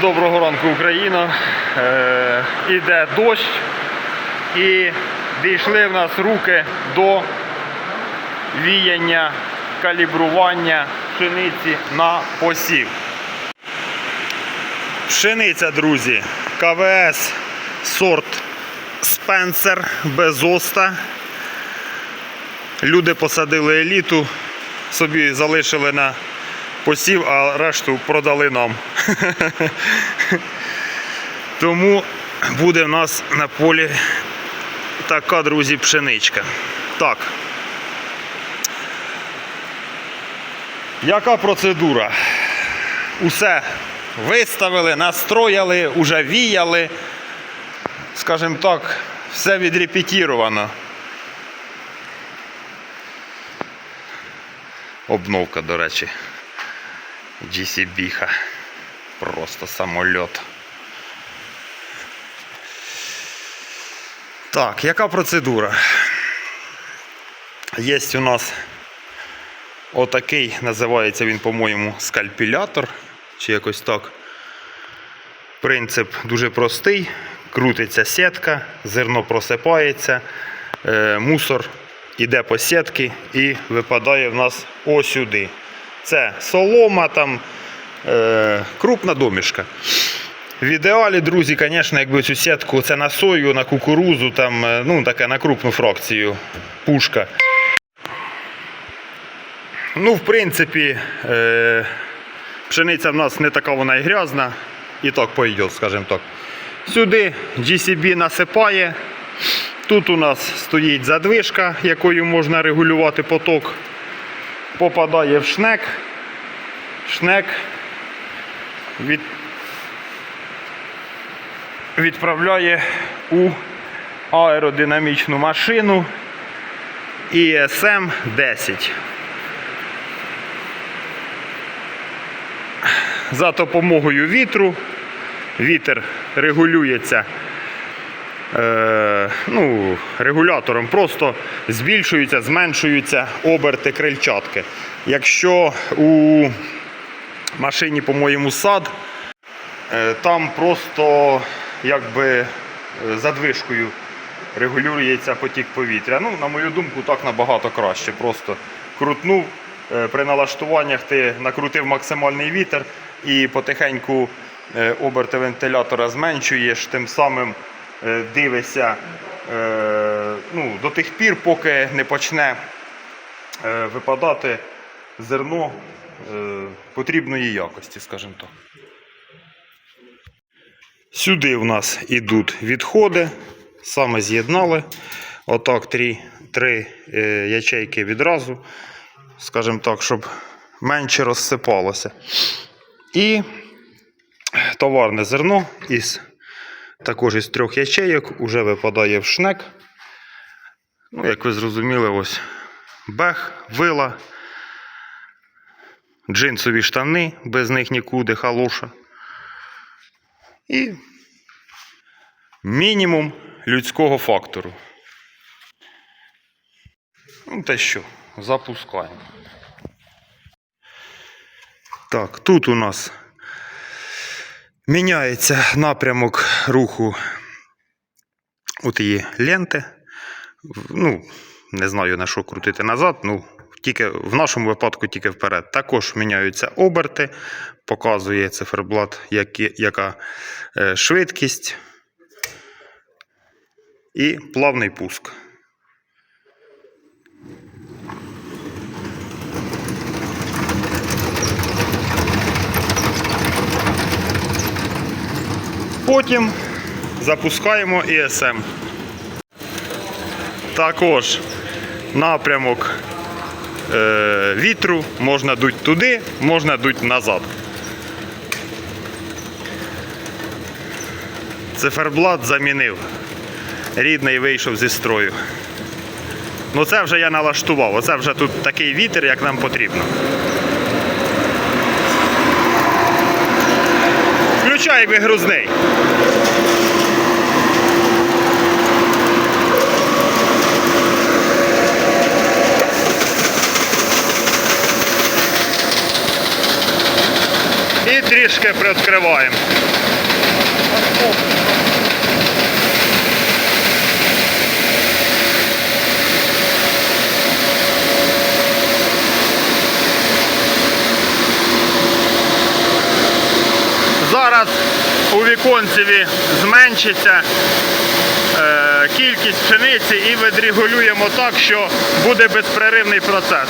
Доброго ранку, Україна. Е, дощ і дійшли в нас руки до віяння, калібрування пшениці на посів. Пшениця, друзі, КВС сорт Спенсер без оста. Люди посадили еліту, собі залишили на посів, а решту продали нам. Тому буде в нас на полі така, друзі, пшеничка. Так. Яка процедура? Усе виставили, настрояли, уже віяли. Скажімо так, все відрепетіровано. Обновка, до речі. GCB-ха. Просто самольот. Так, яка процедура? Є у нас отакий, називається він, по-моєму, скальпілятор. Чи якось так. Принцип дуже простий. Крутиться сітка, зерно просипається, е, мусор іде по сітки і випадає в нас ось сюди. Це солома, там, е, крупна домішка. В ідеалі, друзі, звісно, якби цю сітку це на сою, на кукурузу, там, е, ну, таке на крупну фракцію, пушка. Ну, в принципі, е, пшениця в нас не така вона і грязна. І так пойде, скажімо так. Сюди GCB насипає. Тут у нас стоїть задвижка, якою можна регулювати поток. Попадає в шнек. Шнек від... відправляє у аеродинамічну машину ISM 10. За допомогою вітру. Вітер регулюється е, ну, регулятором, просто збільшуються, зменшуються оберти крильчатки. Якщо у машині, по-моєму, сад, е, там просто якби е, задвижкою регулюється потік повітря. Ну, на мою думку, так набагато краще. Просто крутнув. е, При налаштуваннях ти накрутив максимальний вітер і потихеньку оберти вентилятора зменшуєш, тим самим е, дивишся е, ну, до тих пір, поки не почне е, випадати зерно потрібної якості, скажімо так. Сюди в нас ідуть відходи, саме з'єднали. Отак три, три ячейки відразу, скажімо так, щоб менше розсипалося. І товарне зерно із також із трьох ячейок вже випадає в шнек. Ну, як ви зрозуміли, ось бех, вила, джинсові штани, без них нікуди, халуша. І мінімум людського фактору. Ну, те що, запускаємо. Так, тут у нас міняється напрямок руху у тієї ленти. Ну, не знаю на що крутити назад, ну, тільки в нашому випадку тільки вперед. Також міняються оберти, показує циферблат, які, яка е, швидкість і плавний пуск. Потім запускаємо ESM. Також напрямок е, вітру можна дуть туди, можна дуть назад. Циферблат замінив. Рідний вийшов зі строю. Ну це вже я налаштував. Оце вже тут такий вітер, як нам потрібно. Включай вигрузний. трішки приоткриваємо. Зараз у віконцеві зменшиться е, кількість пшениці і відрегулюємо так, що буде безперервний процес.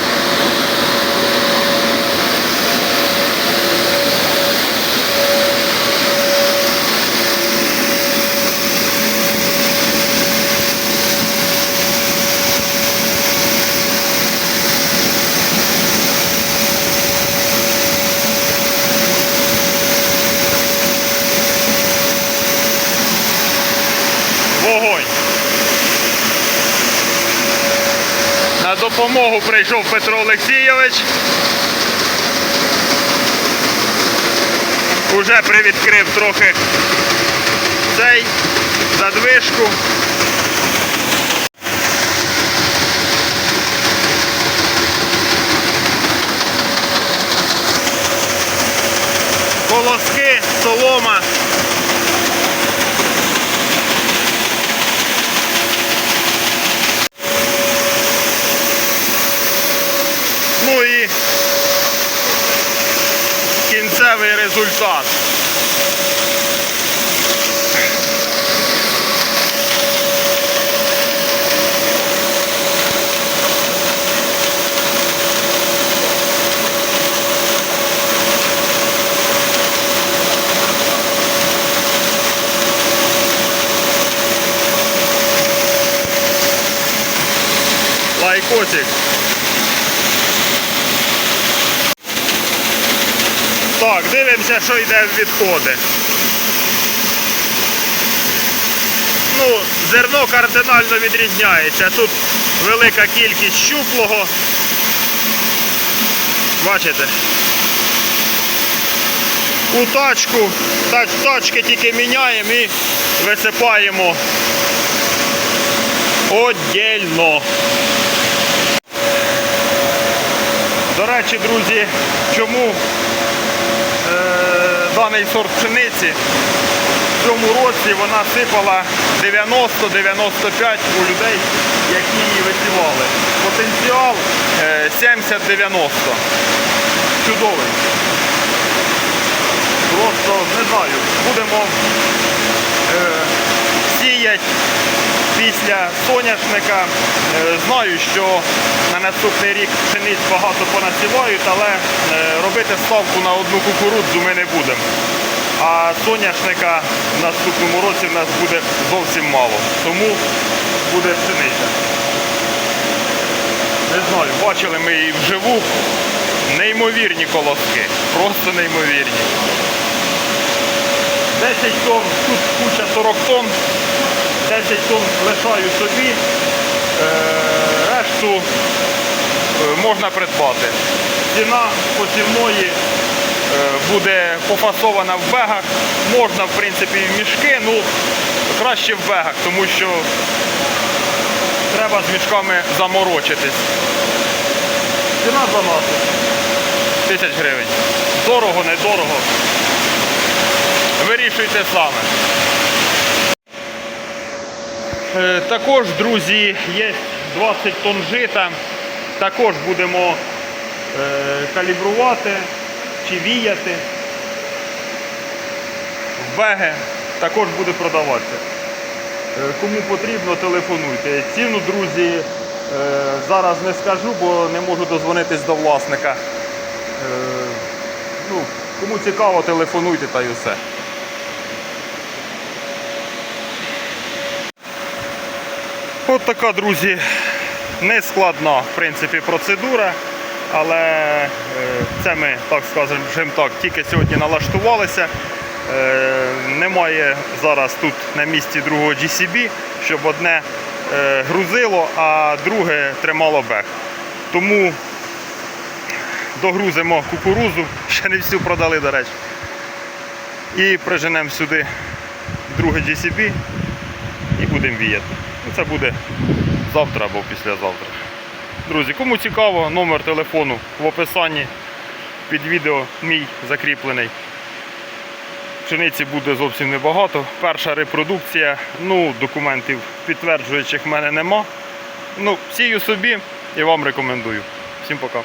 Вогонь. На допомогу прийшов Петро Олексійович. Уже привідкрив трохи цей задвижку. Sultan. Дивимося, що йде в відходи. Ну, зерно кардинально відрізняється. Тут велика кількість щуплого. Бачите? У тачку, тач, тачки тільки міняємо і висипаємо отдельно. До речі, друзі, чому даний сорт пшениці в цьому році вона сипала 90-95 у людей, які її висівали. Потенціал е, 70-90. Чудовий. Просто не знаю, будемо е, сіяти після соняшника. Е, Знаю, що на наступний рік пшениць багато понасівають, але е, робити ставку на одну кукурудзу ми не будемо. А соняшника в наступному році в нас буде зовсім мало. Тому буде пшениця. Не знаю, бачили ми її вживу. Неймовірні колоски. Просто неймовірні. 10 тонн, тут куча 40 тонн. 10 тонн лишаю собі, е, решту е, можна придбати. Ціна посівної е, буде пофасована в бегах. Можна, в принципі, в мішки, ну краще в бегах, тому що треба з мішками заморочитись. Ціна 12 тисяч гривень. Дорого, недорого. Вирішуйте саме. Е, Також, друзі, є 20 тонн жита. Також будемо е, калібрувати чи віяти. В також буде продаватися. Е, Кому потрібно, телефонуйте. Ціну, друзі, зараз не скажу, бо не можу дозвонитись до власника. Ну, кому цікаво, телефонуйте та й усе. От така, друзі, нескладна в принципі, процедура, але е, це ми, так скажемо, так, тільки сьогодні налаштувалися. Е, Немає зараз тут на місці другого GCB, щоб одне е, грузило, а друге тримало бег. Тому догрузимо кукурузу, ще не всю продали, до речі. І приженемо сюди друге GCB і будемо віяти. Ну, Це буде завтра або післязавтра. Друзі, кому цікаво, номер телефону в описанні під відео мій закріплений. Пшениці буде зовсім небагато. Перша репродукція, ну, документів підтверджуючих в мене нема. Ну, сію собі і вам рекомендую. Всім пока.